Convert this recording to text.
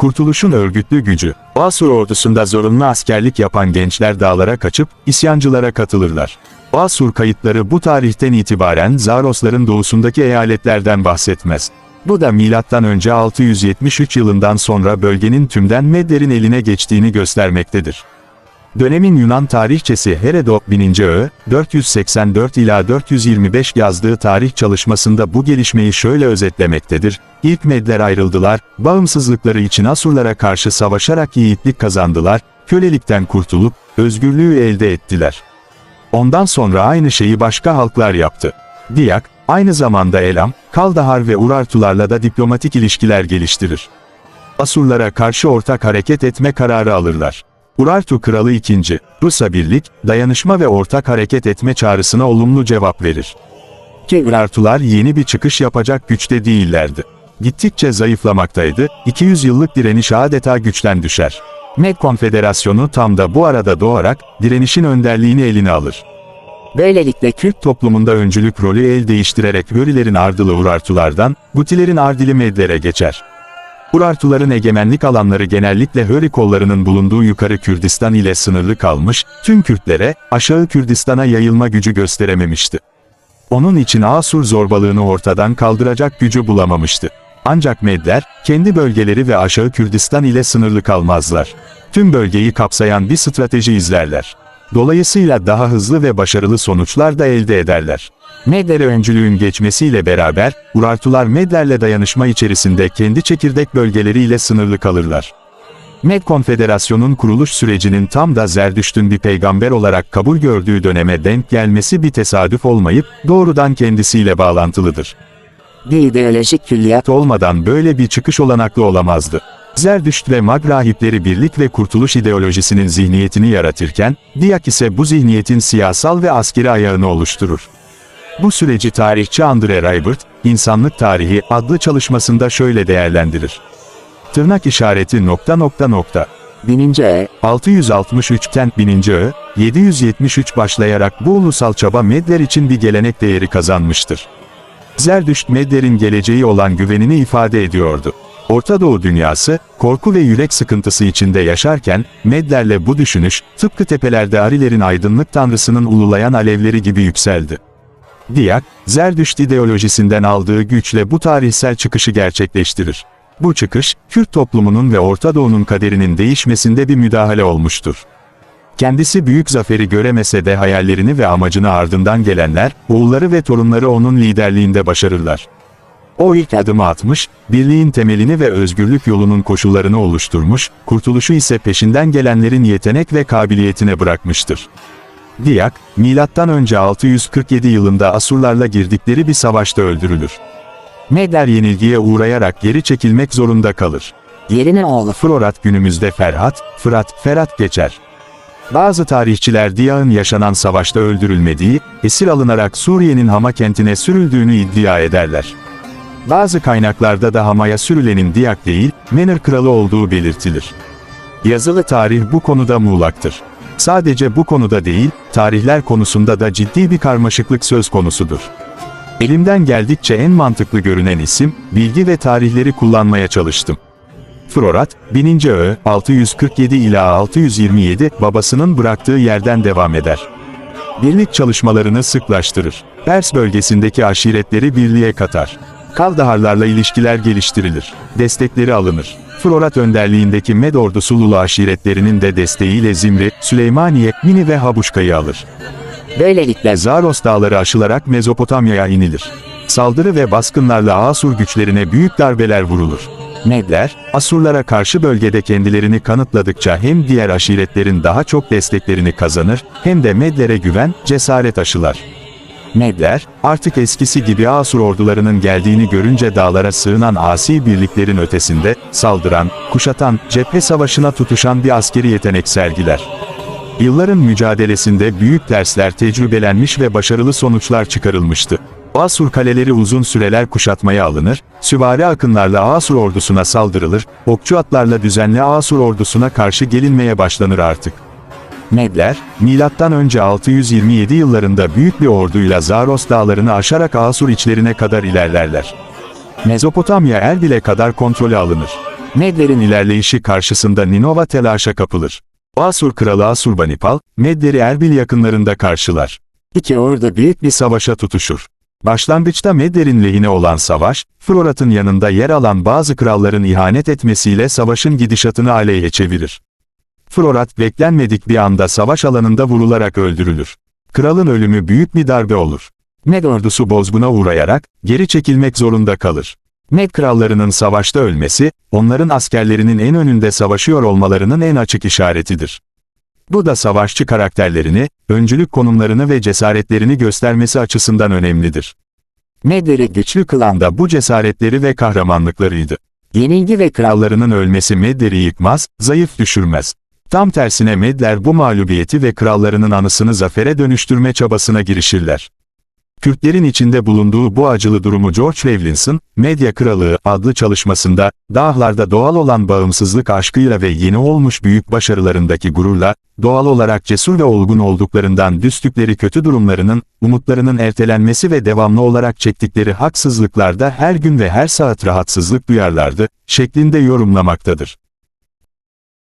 Kurtuluşun örgütlü gücü. Asur ordusunda zorunlu askerlik yapan gençler dağlara kaçıp isyancılara katılırlar. Asur kayıtları bu tarihten itibaren Zarosların doğusundaki eyaletlerden bahsetmez. Bu da milattan önce 673 yılından sonra bölgenin tümden Medlerin eline geçtiğini göstermektedir. Dönemin Yunan tarihçesi Herodot 1000. Ö, 484 ila 425 yazdığı tarih çalışmasında bu gelişmeyi şöyle özetlemektedir. İlk Medler ayrıldılar, bağımsızlıkları için Asurlara karşı savaşarak yiğitlik kazandılar, kölelikten kurtulup, özgürlüğü elde ettiler. Ondan sonra aynı şeyi başka halklar yaptı. Diyak, aynı zamanda Elam, Kaldahar ve Urartularla da diplomatik ilişkiler geliştirir. Asurlara karşı ortak hareket etme kararı alırlar. Urartu Kralı II. Rus'a birlik, dayanışma ve ortak hareket etme çağrısına olumlu cevap verir. Ki Urartular yeni bir çıkış yapacak güçte değillerdi. Gittikçe zayıflamaktaydı, 200 yıllık direniş adeta güçten düşer. Med Konfederasyonu tam da bu arada doğarak, direnişin önderliğini eline alır. Böylelikle Kürt toplumunda öncülük rolü el değiştirerek Hörülerin ardılı Urartulardan, Gutilerin ardili Medlere geçer. Urartuların egemenlik alanları genellikle Höri kollarının bulunduğu yukarı Kürdistan ile sınırlı kalmış, tüm Kürtlere, aşağı Kürdistan'a yayılma gücü gösterememişti. Onun için Asur zorbalığını ortadan kaldıracak gücü bulamamıştı. Ancak Medler, kendi bölgeleri ve aşağı Kürdistan ile sınırlı kalmazlar. Tüm bölgeyi kapsayan bir strateji izlerler. Dolayısıyla daha hızlı ve başarılı sonuçlar da elde ederler. Medlere öncülüğün geçmesiyle beraber, Urartular Medlerle dayanışma içerisinde kendi çekirdek bölgeleriyle sınırlı kalırlar. Med Konfederasyon'un kuruluş sürecinin tam da Zerdüşt'ün bir peygamber olarak kabul gördüğü döneme denk gelmesi bir tesadüf olmayıp, doğrudan kendisiyle bağlantılıdır. Bir ideolojik külliyat olmadan böyle bir çıkış olanaklı olamazdı. Zerdüşt ve Mag rahipleri birlik ve kurtuluş ideolojisinin zihniyetini yaratırken, Diyak ise bu zihniyetin siyasal ve askeri ayağını oluşturur. Bu süreci tarihçi Andre Raibert, İnsanlık Tarihi adlı çalışmasında şöyle değerlendirir. Tırnak işareti nokta nokta nokta. 1000. E, 663'ten 1000. Ö, 773 başlayarak bu ulusal çaba Medler için bir gelenek değeri kazanmıştır. Zerdüşt Medler'in geleceği olan güvenini ifade ediyordu. Orta Doğu dünyası, korku ve yürek sıkıntısı içinde yaşarken, Medlerle bu düşünüş, tıpkı tepelerde Arilerin aydınlık tanrısının ululayan alevleri gibi yükseldi. Diyak, Zerdüşt ideolojisinden aldığı güçle bu tarihsel çıkışı gerçekleştirir. Bu çıkış, Kürt toplumunun ve Orta Doğu'nun kaderinin değişmesinde bir müdahale olmuştur. Kendisi büyük zaferi göremese de hayallerini ve amacını ardından gelenler, oğulları ve torunları onun liderliğinde başarırlar. O ilk adımı atmış, birliğin temelini ve özgürlük yolunun koşullarını oluşturmuş, kurtuluşu ise peşinden gelenlerin yetenek ve kabiliyetine bırakmıştır. Diyak, önce 647 yılında Asurlarla girdikleri bir savaşta öldürülür. Medler yenilgiye uğrayarak geri çekilmek zorunda kalır. Yerine oğlu Frorat günümüzde Ferhat, Fırat, Ferhat geçer. Bazı tarihçiler Diyak'ın yaşanan savaşta öldürülmediği, esir alınarak Suriye'nin Hama kentine sürüldüğünü iddia ederler. Bazı kaynaklarda da Hama'ya sürülenin Diyak değil, Menir kralı olduğu belirtilir. Yazılı tarih bu konuda muğlaktır. Sadece bu konuda değil, tarihler konusunda da ciddi bir karmaşıklık söz konusudur. Elimden geldikçe en mantıklı görünen isim, bilgi ve tarihleri kullanmaya çalıştım. Frorat, 1000. Ö, 647 ila 627, babasının bıraktığı yerden devam eder. Birlik çalışmalarını sıklaştırır. Pers bölgesindeki aşiretleri birliğe katar. Kaldaharlarla ilişkiler geliştirilir. Destekleri alınır. Frorat önderliğindeki Med ordusu Lulu aşiretlerinin de desteğiyle Zimri, Süleymaniye, Mini ve Habuşka'yı alır. Böylelikle Zaros dağları aşılarak Mezopotamya'ya inilir. Saldırı ve baskınlarla Asur güçlerine büyük darbeler vurulur. Medler, Asurlara karşı bölgede kendilerini kanıtladıkça hem diğer aşiretlerin daha çok desteklerini kazanır, hem de Medlere güven, cesaret aşılar. Medler, artık eskisi gibi Asur ordularının geldiğini görünce dağlara sığınan asi birliklerin ötesinde, saldıran, kuşatan, cephe savaşına tutuşan bir askeri yetenek sergiler. Yılların mücadelesinde büyük dersler tecrübelenmiş ve başarılı sonuçlar çıkarılmıştı. Asur kaleleri uzun süreler kuşatmaya alınır, süvari akınlarla Asur ordusuna saldırılır, okçu atlarla düzenli Asur ordusuna karşı gelinmeye başlanır artık. Medler, önce 627 yıllarında büyük bir orduyla Zaros dağlarını aşarak Asur içlerine kadar ilerlerler. Mezopotamya Erbil'e kadar kontrolü alınır. Medler'in ilerleyişi karşısında Ninova telaşa kapılır. Asur kralı Asurbanipal, Medler'i Erbil yakınlarında karşılar. İki ordu büyük bir savaşa tutuşur. Başlangıçta Medler'in lehine olan savaş, Frorat'ın yanında yer alan bazı kralların ihanet etmesiyle savaşın gidişatını aleyhe çevirir. Frorat beklenmedik bir anda savaş alanında vurularak öldürülür. Kralın ölümü büyük bir darbe olur. Med ordusu bozguna uğrayarak, geri çekilmek zorunda kalır. Med krallarının savaşta ölmesi, onların askerlerinin en önünde savaşıyor olmalarının en açık işaretidir. Bu da savaşçı karakterlerini, öncülük konumlarını ve cesaretlerini göstermesi açısından önemlidir. Medleri güçlü kılan da bu cesaretleri ve kahramanlıklarıydı. Yenilgi ve krallarının ölmesi Medleri yıkmaz, zayıf düşürmez. Tam tersine Medler bu mağlubiyeti ve krallarının anısını zafere dönüştürme çabasına girişirler. Kürtlerin içinde bulunduğu bu acılı durumu George Lewlinson, Medya Kralığı adlı çalışmasında, dağlarda doğal olan bağımsızlık aşkıyla ve yeni olmuş büyük başarılarındaki gururla, doğal olarak cesur ve olgun olduklarından düştükleri kötü durumlarının, umutlarının ertelenmesi ve devamlı olarak çektikleri haksızlıklarda her gün ve her saat rahatsızlık duyarlardı, şeklinde yorumlamaktadır.